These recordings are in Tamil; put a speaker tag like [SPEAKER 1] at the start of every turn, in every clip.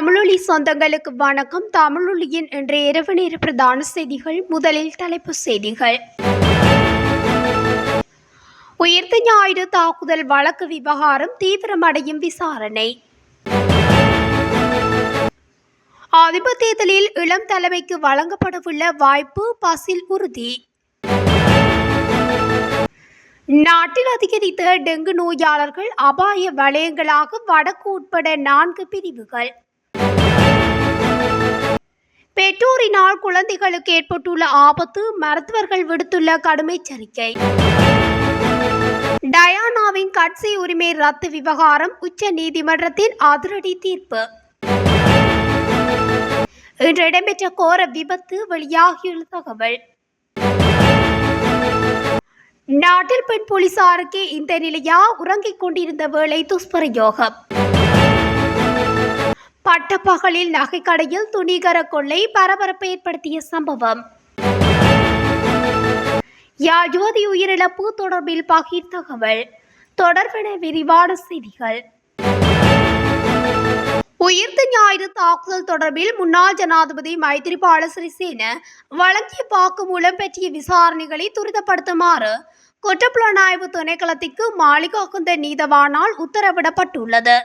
[SPEAKER 1] தமிழொலி சொந்தங்களுக்கு வணக்கம். தமிழொலியின் இன்றைய இரவு நேர பிரதான செய்திகள் முதலில் தலைப்புச் செய்திகள். உயிர்த்த ஞாயிறு தாக்குதல் வழக்கு விவகாரம் தீவிரமடையும் விசாரணை. ஆதிபத்தியத்தில் இளம் தலைமைக்கு வழங்கப்படவுள்ள வாய்ப்பு பசில் உறுதி. நாட்டில் அதிகரித்த டெங்கு நோயாளர்கள் அபாய வலயங்களாக வடக்கு உட்பட நான்கு பிரிவுகள். பெற்றோரினால் குழந்தைகளுக்கு ஏற்பட்டுள்ள ஆபத்து மருத்துவர்கள் விடுத்துள்ள கடும் எச்சரிக்கை. டயானாவின் கட்சி உரிமை ரத்து விவகாரம் உச்ச நீதிமன்றத்தின் அதிரடி தீர்ப்பு. இன்று இடம்பெற்ற கோர விபத்து வெளியாகியுள்ள தகவல். நாட்டில் பெண் போலீசாருக்கு இந்த நிலையா உறங்கிக் கொண்டிருந்த வேளை துஷ்பிரயோகம். பட்டப்பகலில் நகைக்கடையில் துணிகர கொள்ளை பரபரப்பை ஏற்படுத்திய சம்பவம். யாழ் உயிரிழப்பு தொடர்பில் பகிர் தகவல். தொடர்பென விரிவான செய்திகள். உயிர்த்த ஞாயிறு தாக்குதல் தொடர்பில் முன்னாள் ஜனாதிபதி மைத்திரிபால சிறிசேன வழங்கிய வாக்குமூலம் பற்றிய விசாரணைகளை துரிதப்படுத்துமாறு குற்றப்புலனாய்வு திணைக்களத்திற்கு மாளிகாக்குந்த நீதவானால் உத்தரவிடப்பட்டுள்ளது.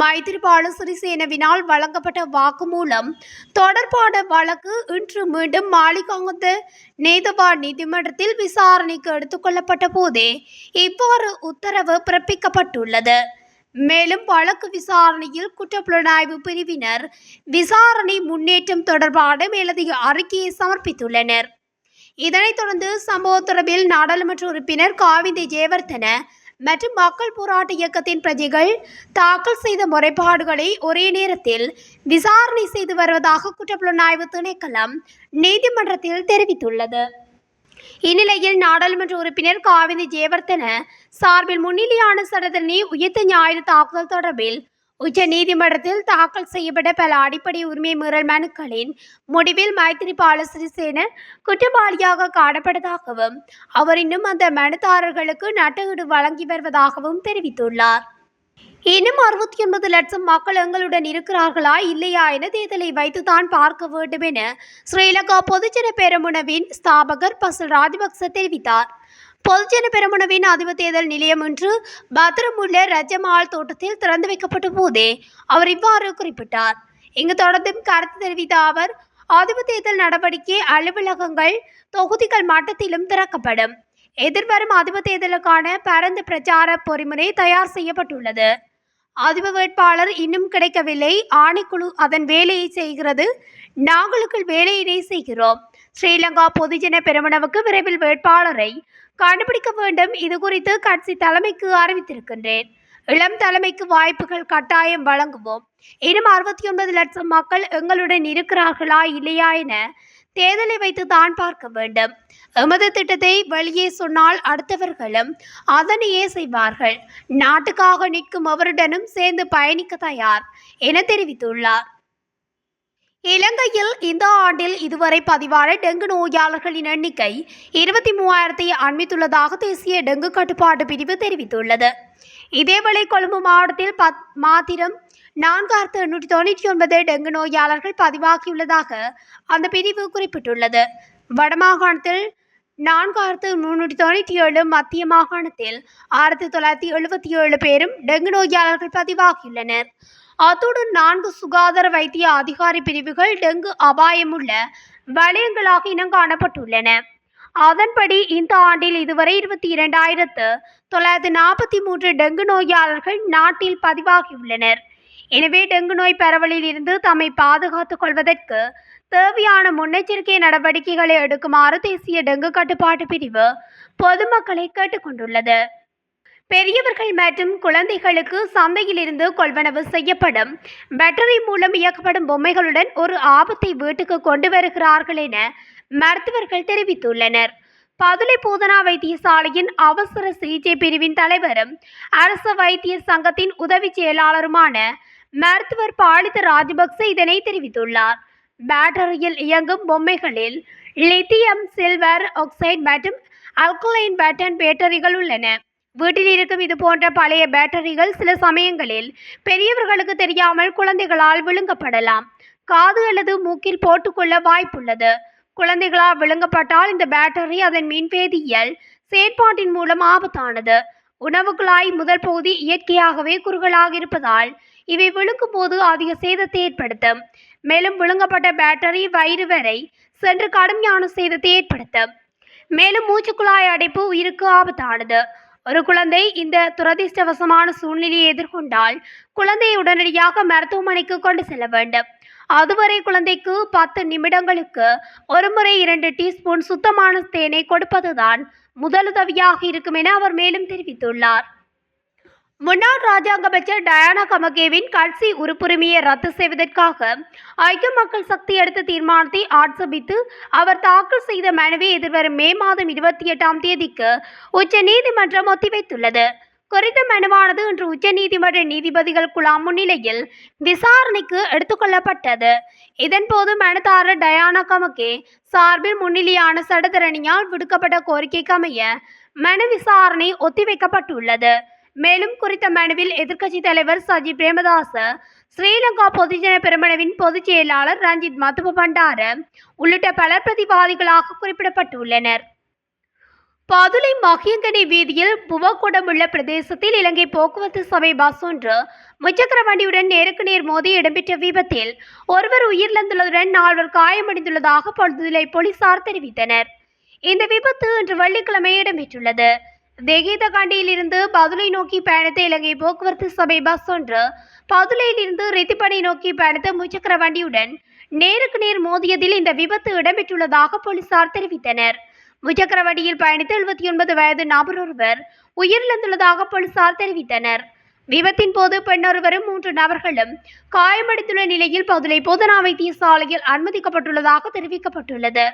[SPEAKER 1] மைத்திரிபால சிறிசேனவினால் வழங்கப்பட்ட வாக்குமூலம் தொடர்பான வழக்கு இன்று மீண்டும் மாளிகாகுந்த நேதவா நீதிமன்றத்தில் விசாரணைக்கு எடுத்துக்கொள்ளப்பட்ட போதே இவ்வாறு உத்தரவு பிறப்பிக்கப்பட்டுள்ளது. மேலும் வழக்கு விசாரணையில் குற்றப்புலனாய்வு பிரிவினர் விசாரணை முன்னேற்றம் தொடர்பான மேலதிக அறிக்கையை சமர்ப்பித்துள்ளனர். இதனைத் தொடர்ந்து சம்பவ தொடர்பில் நாடாளுமன்ற உறுப்பினர் காவிந்தி ஜெயவர்தன மற்றும் மக்கள் போராட்ட இயக்கத்தின் பிரஜைகள் தாக்கல் செய்த முறைப்பாடுகளை ஒரே நேரத்தில் விசாரணை செய்து வருவதாக குற்றப்புலனாய்வு திணைக்களம் நீதிமன்றத்தில் தெரிவித்துள்ளது. இந்நிலையில் நாடாளுமன்ற உறுப்பினர் காவிந்தி ஜெயவர்தன சார்பில் முன்னிலையான சடதனி உயிர்த்த ஞாயிறு தாக்குதல் தொடர்பில் உச்ச நீதிமன்றத்தில் தாக்கல் செய்யப்பட்ட பல அடிப்படை உரிமை மீறல் மனுக்களின் முடிவில் மைத்திரிபால சிறிசேன குற்றவாளியாக காணப்பட்டதாகவும் அவர் இன்னும் அந்த மனுதாரர்களுக்கு நட்டஈடு வழங்கி வருவதாகவும் தெரிவித்துள்ளார். இன்னும் அறுபத்தி ஒன்பது லட்சம் மக்கள் எங்களுடன் இருக்கிறார்களா இல்லையா என தேர்தலை வைத்துதான் பார்க்க வேண்டும் என ஸ்ரீலங்கா பொதுஜன பெரமுனவின் ஸ்தாபகர் பசல் ராஜபக்ச தெரிவித்தார். பொதுஜன பெருமனவின் அதிப தேர்தல் நிலையம் இன்று பத்திரமுள்ள ரஜமால் தோட்டத்தில் திறந்து வைக்கப்பட்ட போதே அவர் இவ்வாறு குறிப்பிட்டார். இங்கு தொடர்ந்தும் கருத்து தெரிவித்த அவர் அதிபத்தேர்தல் நடவடிக்கை அலுவலகங்கள் தொகுதிகள் மட்டத்திலும் திறக்கப்படும். எதிர்வரும் அதிபத்தேர்தலுக்கான பரந்த பிரச்சார பொறிமுறை தயார் செய்யப்பட்டுள்ளது. அதிப வேட்பாளர் இன்னும் கிடைக்கவில்லை. ஆணைக்குழு அதன் வேலையை செய்கிறது. நாங்களுக்குள் வேலையினை செய்கிறோம். ஸ்ரீலங்கா பொதுஜன பெருமனவுக்கு விரைவில் வேட்பாளரை கண்டுபிடிக்க வேண்டும். இது குறித்து கட்சி தலைமைக்கு அறிவித்திருக்கின்றேன். இளம் தலைமைக்கு வாய்ப்புகள் கட்டாயம் வழங்குவோம். இன்னும் அறுபத்தி ஒன்பது லட்சம் மக்கள் எங்களுடன் இருக்கிறார்களா இல்லையா என தேர்தலை வைத்து தான் பார்க்க வேண்டும். எமது திட்டத்தை வெளியே சொன்னால் அடுத்தவர்களும் அதனையே செய்வார்கள். நாட்டுக்காக நிற்கும் அவருடனும் சேர்ந்து பயணிக்க தயார் என தெரிவித்துள்ளார். இலங்கையில் இந்த ஆண்டில் இதுவரை பதிவான டெங்கு நோயாளர்களின் எண்ணிக்கை இருபத்தி மூவாயிரத்தை அண்மித்துள்ளதாக தேசிய டெங்கு கட்டுப்பாட்டு பிரிவு தெரிவித்துள்ளது. இதேவேளை கொழும்பு மாவட்டத்தில் பத் மாத்திரம் நான்காயிரத்து எண்ணூற்றி தொண்ணூற்றி ஒன்பது டெங்கு நோயாளர்கள் பதிவாகியுள்ளதாக அந்த பிரிவு குறிப்பிட்டுள்ளது. வடமாகாணத்தில் நான்காயிரத்து முன்னூற்றி தொண்ணூற்றி ஏழு மத்திய மாகாணத்தில் ஆயிரத்தி தொள்ளாயிரத்தி எழுபத்தி ஏழு பேரும் டெங்கு நோயாளர்கள் பதிவாகியுள்ளனர். அத்துடன் நான்கு சுகாதார வைத்திய அதிகாரி பிரிவுகள் டெங்கு அபாயமுள்ள வலயங்களாக இனம் காணப்பட்டுள்ளன அதன்படி இந்த ஆண்டில் இதுவரை இருபத்தி இரண்டாயிரத்து தொள்ளாயிரத்து நாற்பத்தி மூன்று டெங்கு நோயாளர்கள் நாட்டில் பதிவாகியுள்ளனர். எனவே டெங்கு நோய் பரவலில் இருந்து தம்மை பாதுகாத்துக் கொள்வதற்கு தேவையான முன்னெச்சரிக்கை நடவடிக்கைகளை எடுக்குமாறு தேசிய டெங்கு கட்டுப்பாட்டு பிரிவு பொதுமக்களை கேட்டுக்கொண்டுள்ளது பெரியவர்கள் மற்றும் குழந்தைகளுக்கு சந்தையிலிருந்து கொள்வனவு செய்யப்படும். பேட்டரி மூலம் இயக்கப்படும் பொம்மைகளுடன் ஒரு ஆபத்தை வீட்டுக்கு கொண்டு வருகிறார்கள் என மருத்துவர்கள் தெரிவித்துள்ளனர். பதுளை பூதனா வைத்தியசாலையின் அவசர சிகிச்சை பிரிவின் தலைவரும் அரசு வைத்திய சங்கத்தின் உதவி செயலாளருமான மருத்துவர் பாலித ராஜபக்ச இதனை தெரிவித்துள்ளார். பேட்டரியில் இயங்கும் பொம்மைகளில் லித்தியம் சில்வர் ஆக்சைடு மற்றும் அல்கலைன் பேட்டன் பேட்டரிகள் உள்ளன. வீட்டில் இருக்கும் இது போன்ற பழைய பேட்டரிகள் சில சமயங்களில் பெரியவர்களுக்கு தெரியாமல் குழந்தைகளால் விழுங்கப்படலாம். காது அல்லது மூக்கில் போட்டுக்கொள்ள வாய்ப்புள்ளது. குழந்தைகளால் விழுங்கப்பட்டால் இந்த பேட்டரி அதன் மின்வேதியியல் செயற்பாட்டின் மூலம் ஆபத்தானது. உணவு குழாய் முதல் பகுதி இயற்கையாகவே குறுகலாக இருப்பதால் இவை விழுங்கும் போது அதிக சேதத்தை ஏற்படுத்தும். மேலும் விழுங்கப்பட்ட பேட்டரி வயிறு வரை சென்று கடுமையான சேதத்தை ஏற்படுத்தும். மேலும் மூச்சுக்குழாய் அடைப்பு உயிருக்கு ஆபத்தானது. ஒரு குழந்தை இந்த துரதிர்ஷ்டவசமான சூழ்நிலையை எதிர்கொண்டால் குழந்தையை உடனடியாக மருத்துவமனைக்கு கொண்டு செல்ல வேண்டும். அதுவரை குழந்தைக்கு பத்து நிமிடங்களுக்கு ஒரு முறை இரண்டு டீஸ்பூன் சுத்தமான தேனை கொடுப்பதுதான் முதலுதவியாக இருக்கும் என அவர் மேலும் தெரிவித்துள்ளார். முன்னாள் ராஜாங்க அமைச்சர் டயானா கமகேவின் கட்சி உறுப்புரிமையை ரத்து செய்வதற்காக ஐக்கிய மக்கள் சக்தி எடுத்த தீர்மானத்தை ஆட்சேபித்து அவர் தாக்கல் செய்த மனுவை எதிர்வரும் மே மாதம் இருபத்தி எட்டாம் தேதிக்கு உச்ச நீதிமன்றம் ஒத்திவைத்துள்ளது. குறித்த மனுவானது இன்று உச்சநீதிமன்ற நீதிபதிகள் குழாம் முன்னிலையில் விசாரணைக்கு எடுத்துக்கொள்ளப்பட்டது. இதன்போது மனுதாரர் டயானா கமகே சார்பில் முன்னிலையான சடதரணியால் விடுக்கப்பட்ட கோரிக்கைக்கு அமைய மனு விசாரணை ஒத்திவைக்கப்பட்டுள்ளது. மேலும் குறித்த மனுவில் எதிர்க்கட்சி தலைவர் சஜி பிரேமதாச ஸ்ரீலங்கா பொதுஜன பெருமனவின் பொதுச் செயலாளர் ரஞ்சித் மதுப பண்டார உள்ளிட்ட பலர் பிரதிவாதிகளாக குறிப்பிடப்பட்டுள்ளனர். பதுளை மகியங்கனி வீதியில் புவக்குடமுள்ள பிரதேசத்தில் இலங்கை போக்குவரத்து சபை பஸ் ஒன்று முச்சக்கர வண்டியுடன் நேருக்கு நேர் மோதி இடம்பெற்ற விபத்தில் ஒருவர் உயிரிழந்துள்ளதுடன் நால்வர் காயமடைந்துள்ளதாக பதுளை போலீசார் தெரிவித்தனர். இந்த விபத்து இன்று வெள்ளிக்கிழமை இடம்பெற்றுள்ளது. தெகீதகாண்டியிலிருந்து பதுளை நோக்கி பயணித்த இலங்கை போக்குவரத்து சபை பஸ் ஒன்று பதுளையிலிருந்து ரெத்திப்படை நோக்கி பயணித்த முச்சக்கர வண்டியுடன் நேருக்கு நேர் மோதியதில் இந்த விபத்து இடம்பெற்றுள்ளதாக போலீசார் தெரிவித்தனர். முச்சக்கர வண்டியில் பயணித்த எழுபத்தி ஒன்பது வயது நபர் ஒருவர் உயிரிழந்துள்ளதாக போலீசார் தெரிவித்தனர். விபத்தின் போது பெண்ணொருவரும் மூன்று நபர்களும் காயமடைந்துள்ள நிலையில் பதுளை போதனா வைத்தியசாலையில் அனுமதிக்கப்பட்டுள்ளதாக தெரிவிக்கப்பட்டுள்ளது.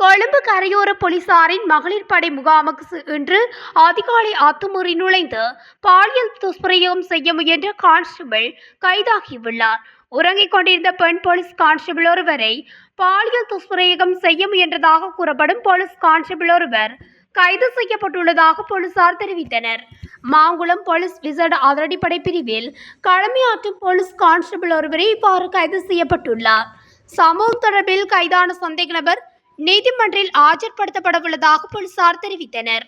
[SPEAKER 1] கொழும்பு கரையோர போலீசாரின் மகளிர் படை முகாமுக்கு இன்று அதிகாலை அத்துமுறை நுழைந்து பாலியல் துஷ்பிரயோகம் செய்ய முயன்ற கான்ஸ்டபிள் கைதாகியுள்ளார். உறங்கிக் கொண்டிருந்த பெண் போலீஸ் கான்ஸ்டபிள் ஒருவரை பாலியல் துஷ்பிரயோகம் செய்ய முயன்றதாக கூறப்படும் போலீஸ் கான்ஸ்டபிள் ஒருவர் கைது செய்யப்பட்டுள்ளதாக போலீசார் தெரிவித்தனர். மாங்குளம் போலீஸ் விசேட அதிரடிப்படை பிரிவில் கடமையாற்றும் போலீஸ் கான்ஸ்டபிள் ஒருவரை இவ்வாறு கைது செய்யப்பட்டுள்ளார். சம்பவம் தொடர்பில் கைதான சந்தேக நபர் நீதிமன்றில் ஆஜர்படுத்தப்படவுள்ளதாக போலீசார் தெரிவித்தனர்.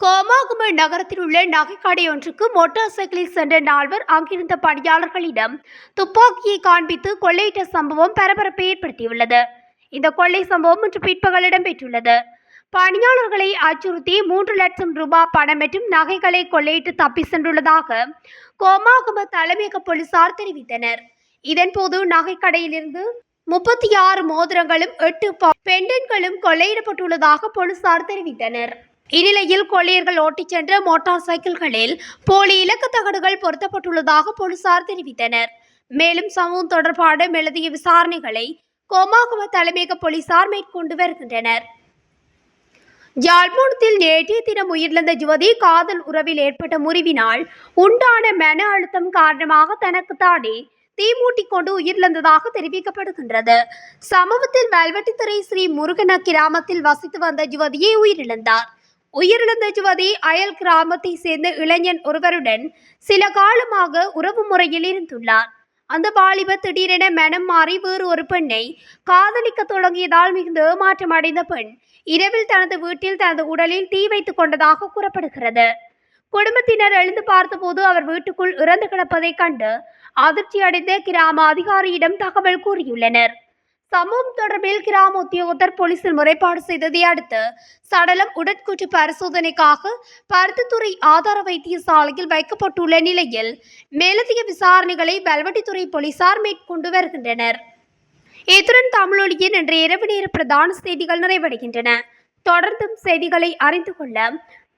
[SPEAKER 1] கோமாகும நகரத்தில் உள்ள நகைக்கடை ஒன்றுக்கு மோட்டார் சைக்கிளில் சென்ற நால்வர் அங்கிருந்த பணியாளர்களிடம் துப்பாக்கியை காண்பித்து கொள்ளையிட்ட சம்பவம் பரபரப்பை ஏற்படுத்தியுள்ளது. இந்த கொள்ளை சம்பவம் இன்று பிற்பகல் இடம்பெற்றுள்ளது. பணியாளர்களை அச்சுறுத்தி மூன்று லட்சம் ரூபாய் பணம் மற்றும் நகைகளை கொள்ளையிட்டு தப்பி சென்றுள்ளதாக கோமாகும தலைமையக போலீசார் தெரிவித்தனர். இதன்போது நகைக்கடையிலிருந்து முப்பத்தி ஆறு மோதிரங்களும் எட்டு பெண்டன்களும் கொள்ளையிடப்பட்டுள்ளதாக போலீசார் தெரிவித்தனர். இந்நிலையில் கொள்ளையர்கள் ஓட்டிச் சென்ற மோட்டார் சைக்கிள்களில் போலி இலக்கு தகடுகள் பொருத்தப்பட்டுள்ளதாக போலீசார் தெரிவித்தனர். மேலும் சம்பவம் தொடர்பான மேலதிக விசாரணைகளை கோமாகம தலைமையக போலீசார் மேற்கொண்டு வருகின்றனர். யாழ்ப்பாணத்தில் நேற்றைய தினம் உயிரிழந்த யுவதி காதல் உறவில் ஏற்பட்ட முறிவினால் உண்டான மன அழுத்தம் காரணமாக தனக்கு தானே தீமூட்டிக் கொண்டு உயிரிழந்ததாக தெரிவிக்கப்படுகின்றது. சம்பவத்தில் வல்வெட்டித்துறை ஸ்ரீ முருகன கிராமத்தில் வசித்து வந்த யுவதியை உயிரிழந்தார். உயிரிழந்த யுவதி அயல் கிராமத்தை சேர்ந்த இளைஞன் ஒருவருடன் சில காலமாக உறவு முறையில் இருந்துள்ளார். அந்த வாலிபர் திடீரென மனம் மாறி வேறு ஒரு பெண்ணை காதலிக்க தொடங்கியதால் மிகுந்த ஏமாற்றம் அடைந்த பெண் இரவில் தனது வீட்டில் தனது உடலில் தீ வைத்துக் கொண்டதாக கூறப்படுகிறது. குடும்பத்தினர் எழுந்து பார்த்தபோது அவர் வீட்டுக்குள் இறந்து கிடப்பதை கண்டு அதிர்ச்சி அடைந்த கிராம அதிகாரியிடம் தகவல் கூறியுள்ளனர். சம்பவம் தொடர்பில் கிராம உத்தியோகத்தர் போலீசில் முறைப்பாடு செய்ததை அடுத்து சடலம் உடற்கூற்று பரிசோதனைக்காக பருத்தித்துறை ஆதார வைத்தியசாலையில் வைக்கப்பட்டுள்ள நிலையில் மேலதிக விசாரணைகளை வல்வட்டித்துறை போலீசார் மேற்கொண்டு வருகின்றனர். இத்துடன் தமிழொலியின் இன்றைய இரவு நேர பிரதான செய்திகள் நிறைவடைகின்றன. தொடர்ந்தும் செய்திகளை அறிந்து கொள்ள